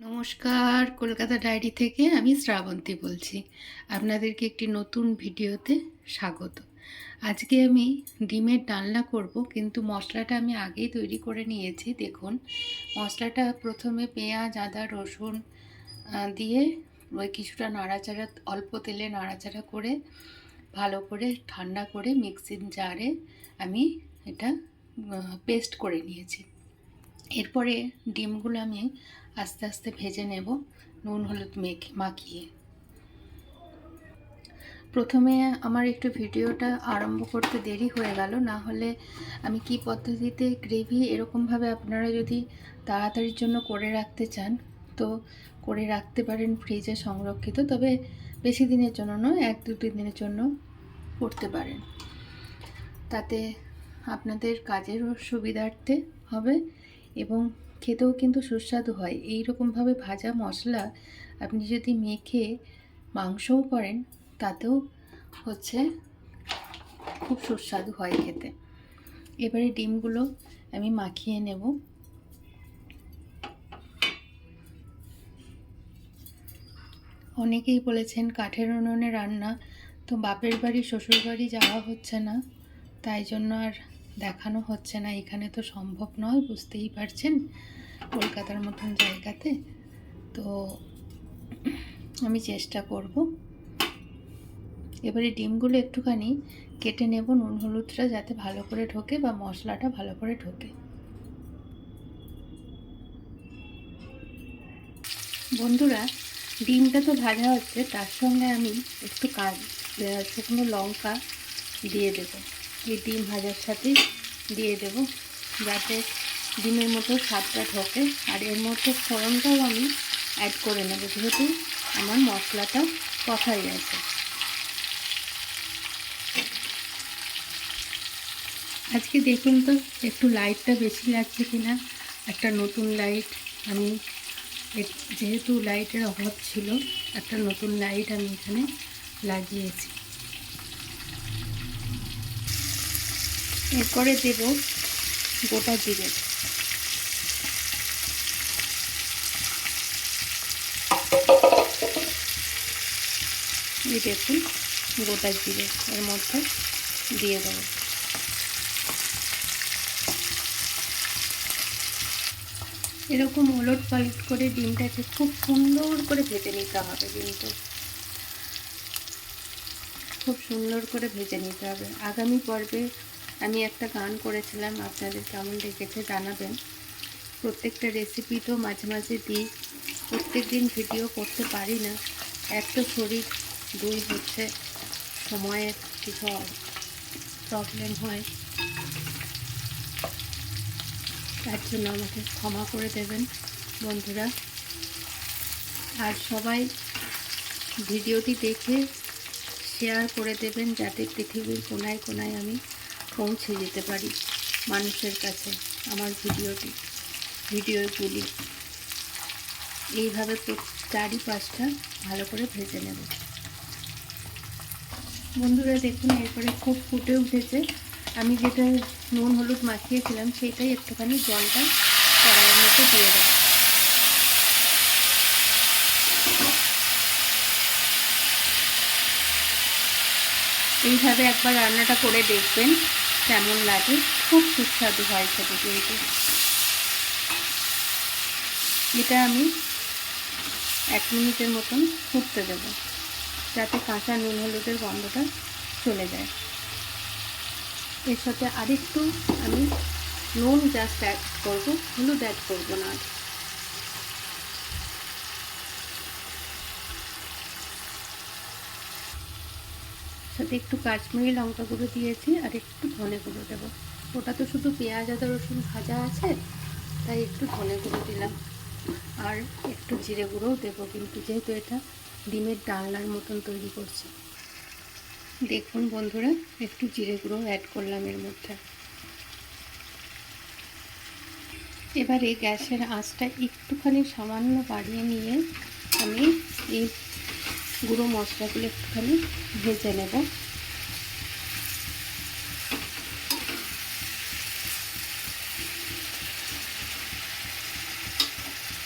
নমস্কার, কলকাতা ডায়েরি থেকে আমি শ্রাবন্তী বলছি। আপনাদেরকে একটি নতুন ভিডিওতে স্বাগত। আজকে আমি ডিমের ডালনা করব, কিন্তু মশলাটা আমি আগেই তৈরি করে নিয়েছি। দেখুন, মশলাটা প্রথমে পেঁয়াজ, আদা, রসুন দিয়ে ওই কিছুটা নাড়াচাড়া, অল্প তেলে নাড়াচাড়া করে ভালো করে ঠান্ডা করে মিক্সির জারে আমি এটা পেস্ট করে নিয়েছি। এরপরে ডিমগুলো আমি আস্তে আস্তে ভেজে নেব নুন, হলুদ মেখে মাখিয়ে। প্রথমে আমার একটু ভিডিওটা আরম্ভ করতে দেরি হয়ে গেল, না হলে আমি কি পদ্ধতিতে গ্রেভি এরকমভাবে আপনারা যদি তাড়াতাড়ির জন্য করে রাখতে চান, তো করে রাখতে পারেন ফ্রিজে সংরক্ষিত, তবে বেশি দিনের জন্য নয়, এক দু তিন দিনের জন্য করতে পারেন। তাতে আপনাদের কাজেরও সুবিধার্থে হবে এবং খেতেও কিন্তু সুস্বাদু হয়। এই রকমভাবে ভাজা মশলা আপনি যদি মেখে মাংসও করেন, তাতেও হচ্ছে খুব সুস্বাদু হয় খেতে। এবারে ডিমগুলো আমি মাখিয়ে নেব। অনেকেই বলেছেন কাঠের উনুনে রান্না তো বাপের বাড়ি শ্বশুর বাড়ি যাওয়া হচ্ছে না, তাই জন্য আর দেখানো হচ্ছে না, এখানে তো সম্ভব নয়, বুঝতেই পারছেন কলকাতার মতন জায়গাতে। তো আমি চেষ্টা করব। এবারে ডিমগুলো একটুখানি কেটে নেব, নুন হলুদটা যাতে ভালো করে ঢোকে বা মশলাটা ভালো করে ঢোকে। বন্ধুরা, ডিমটা তো ভাজা হচ্ছে, তার সঙ্গে আমি একটু কাজ শুকনো লঙ্কা দিয়ে দেবো। এই ডিম ভাজার সাথে দিয়ে দেব, যাতে ডিমের মতো স্বাদটা ঢোকে আর এর মধ্যে ফোড়নটাও আমি অ্যাড করে নেব, যেহেতু আমার মশলাটা কথাই আছে। আজকে দেখুন তো, একটু লাইটটা বেশি লাগছে কিনা, একটা নতুন লাইট আমি যেহেতু লাইটের অভাব ছিল, একটা নতুন লাইট আমি এখানে লাগিয়েছি। এরপরে দেব গোটা জিরে। এই দেখুন, গোটা জিরে এর মধ্যে দিয়ে দেবো। এরকম ওলট পালট করে ডিমটাকে খুব সুন্দর করে ভেজে নিতে হবে কিন্তু। খুব সুন্দর করে ভেজে নিতে হবে। আগামী পর্বে আমি একটা গান করেছিলাম, আপনাদের কেমন লেগেছে জানাবেন। প্রত্যেকটা রেসিপি তো মাঝে মাঝে দিই প্রত্যেক দিন ভিডিও করতে পারি না। এক তো শরীর, দুই হচ্ছে সময়ের কিছু প্রবলেম হয়। তার জন্য আমাকে ক্ষমা করে দেবেন, বন্ধুরা। আর সবাই ভিডিওটি দেখে শেয়ার করে দেবেন, যাতে পৃথিবীর কোনায় কোনায় আমি পৌঁছে যেতে পারি মানুষের কাছে আমার ভিডিওটি, ভিডিওগুলি। এইভাবে চারিপাশটা ভালো করে ভেজে নেব। বন্ধুরা দেখুন, এরপরে খুব ফুটে উঠেছে। আমি যেটা নুন হলুদ মাখিয়েছিলাম সেটাই একটুখানি জলটা কড়াইয়ের মধ্যে দিয়ে দেবো। এইভাবে একবার রান্নাটা করে দেখবেন। কেমন লাগে? খুব সুস্বাদু হয় খেতে কিন্তু। এটা আমি এক মিনিটের মতন ফুটতে দেব, যাতে কাঁচা নুন হলুদের গন্ধটা চলে যায়। এর সাথে আরেকটু আমি নুন জাস্ট অ্যাড করব, হলুদ অ্যাড করব না। সাথে একটু কাশ্মীরি লঙ্কা গুঁড়ো দিয়েছি আর একটু ধনে গুঁড়ো দেবো। ওটা তো শুধু পেঁয়াজ আদা রসুন ভাজা আছে, তাই একটু ধনে গুঁড়ো দিলাম। আর একটু জিরে গুঁড়োও দেবো কিন্তু যেহেতু এটা ডিমের ডালনার মতন তৈরি করছি। দেখুন বন্ধুরা, একটু জিরে গুঁড়ো অ্যাড করলাম এর মধ্যে। এবারে গ্যাসের আঁচটা একটুখানি সামান্য বাড়িয়ে নিয়ে আমি এই গুঁড়ো মশলাগুলো একটুখানি ভেজে নেব।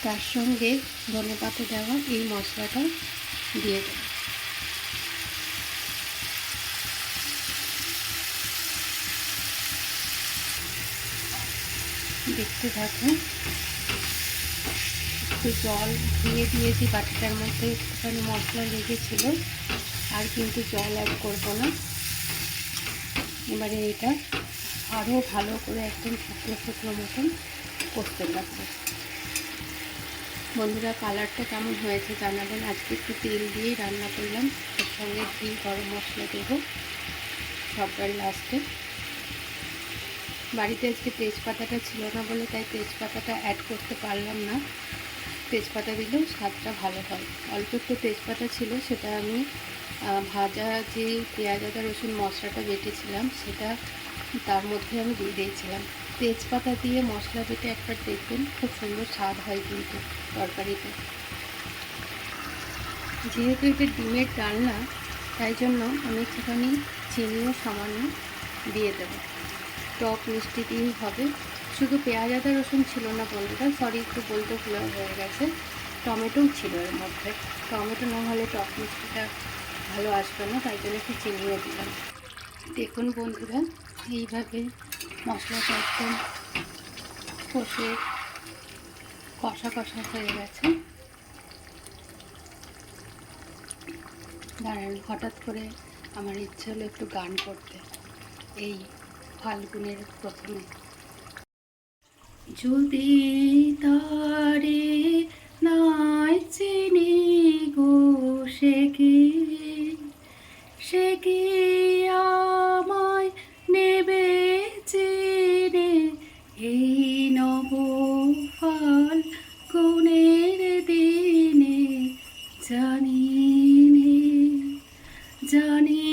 তার সঙ্গে ধনে পাতা দেওয়া এই মশলাটা দিয়ে দেব। দেখতে থাকুন। একটু জল দিয়ে দিয়েছি বাটিটার মধ্যে, একটুখানি মশলা লেগেছিল, আর কিন্তু জল অ্যাড করব না। এবারে এটা আরও ভালো করে একদম শুকনো শুকনো মতন করতে থাকব। বন্ধুরা, কালারটা কেমন হয়েছে জানাবেন। আজকে একটু তেল দিয়েই রান্না করলাম। এর সঙ্গে ঘি, গরম মশলা দেবো সববার লাস্টে বাড়িতে আজকে তেজপাতাটা ছিল না বলে, তাই তেজপাতাটা অ্যাড করতে পারলাম না। তেজপাতা দিলেও স্বাদটা ভালো হয়। অল্প একটু তেজপাতা ছিল, সেটা আমি ভাজা যে পেঁয়াজ আদা রসুন মশলাটা বেটেছিলাম, সেটা তার মধ্যে আমি দিয়ে দিয়েছিলাম। তেজপাতা দিয়ে মশলা বেটে একবার দেখবেন, খুব সুন্দর স্বাদ হয় কিন্তু তরকারিতে। যেহেতু এটা ডিমের ডালনা, তাই জন্য আমি একটুখানি চিনিও সামান্য দিয়ে দেবো। টক মিষ্টি দিয়েই হবে। শুধু পেঁয়াজ, আদা, রসুন ছিল না বন্ধুরা সরি একটু বলতে ভুলে হয়ে গেছে, টমেটোও ছিল এর মধ্যে। টমেটো না হলে টক মিষ্টিটা ভালো আসবে না, তাই জন্য একটু চিনিও দিলাম। দেখুন বন্ধুরা, এইভাবে মশলাটা একদম কষে, কষা কষা হয়ে গেছে। দাঁড়ান, হঠাৎ করে আমার ইচ্ছে হলো একটু গান করতে। এই ফাল্গুনের প্রথমে। যদি তারে নাই চিনি গো, সে কি? সে কি আমায় নেবে চিনে? এই নব ফল গুণের দিনে জানি জানি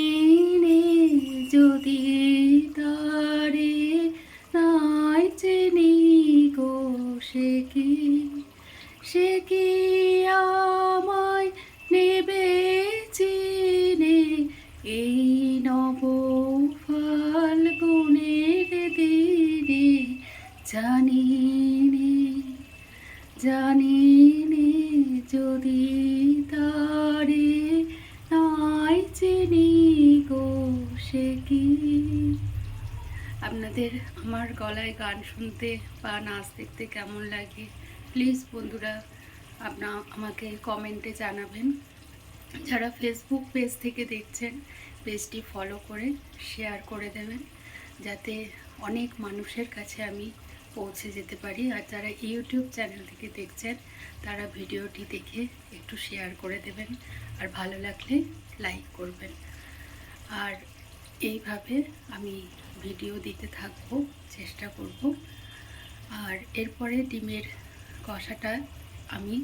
যদি তারে নাই চিনি গো, সে কি? সে কি আমায় নেবে চিনে? এই নব ফাল্গুনের দিনে জানি নে জানি নে যদি তারে নাই চিনি গো, সে কি? আপনাদের আমার গলায় গান শুনতে বা নাচ দেখতে কেমন লাগে প্লিজ বন্ধুরা আপনা, আমাকে কমেন্টে জানাবেন। যারা ফেসবুক পেজ থেকে দেখছেন পেজটি ফলো করে শেয়ার করে দেবেন, যাতে অনেক মানুষের কাছে আমি পৌঁছে যেতে পারি। আর যারা ইউটিউব চ্যানেল থেকে দেখছেন, তারা ভিডিওটি দেখে একটু শেয়ার করে দেবেন, আর ভালো লাগলে লাইক করবেন। আর এইভাবে আমি ভিডিও দিতে থাকব, চেষ্টা করব। আর এরপরে ডিমের কষাটা আমি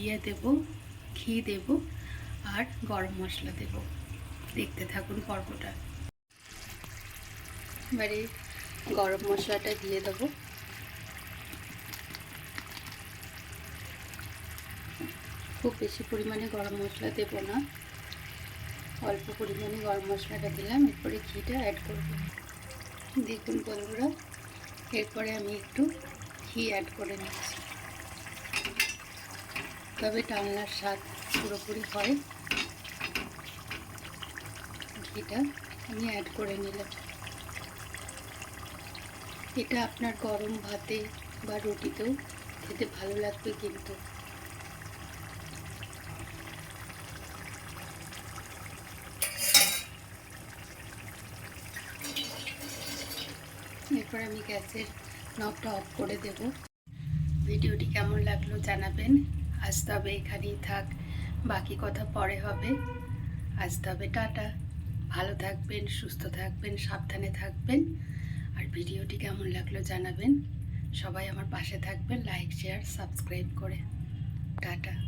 ইয়ে দেব, ঘি দেব আর গরম মশলা দেব। দেখতে থাকুন পর্বটা। এবারে গরম মশলাটা দিয়ে দেবো। খুব বেশি পরিমাণে গরম মশলা দেব না। অল্প পরিমাণে গরম মশলাটা দিলাম, এরপরে ঘিটা অ্যাড করব। দেখুন বন্ধুরা, এরপরে আমি একটু ঘি অ্যাড করে নিচ্ছি। তবে ডালনার স্বাদ পুরোপুরি হয়। ঘিটা আমি অ্যাড করে নিলাম। এটা আপনার গরম ভাতে বা রুটিতেও খেতে ভালো লাগবে কিন্তু। এরপর আমি গ্যাসের নবটা অফ করে দেব। ভিডিওটি কেমন লাগল জানাবেন। আজ তবে এখানেই থাক। বাকি কথা পরে হবে। আজ তবে টাটা। ভালো থাকবেন, সুস্থ থাকবেন, সাবধানে থাকবেন। আর ভিডিওটি কেমন লাগল জানাবেন। সবাই আমার পাশে থাকবেন। লাইক, শেয়ার, সাবস্ক্রাইব করে। টাটা।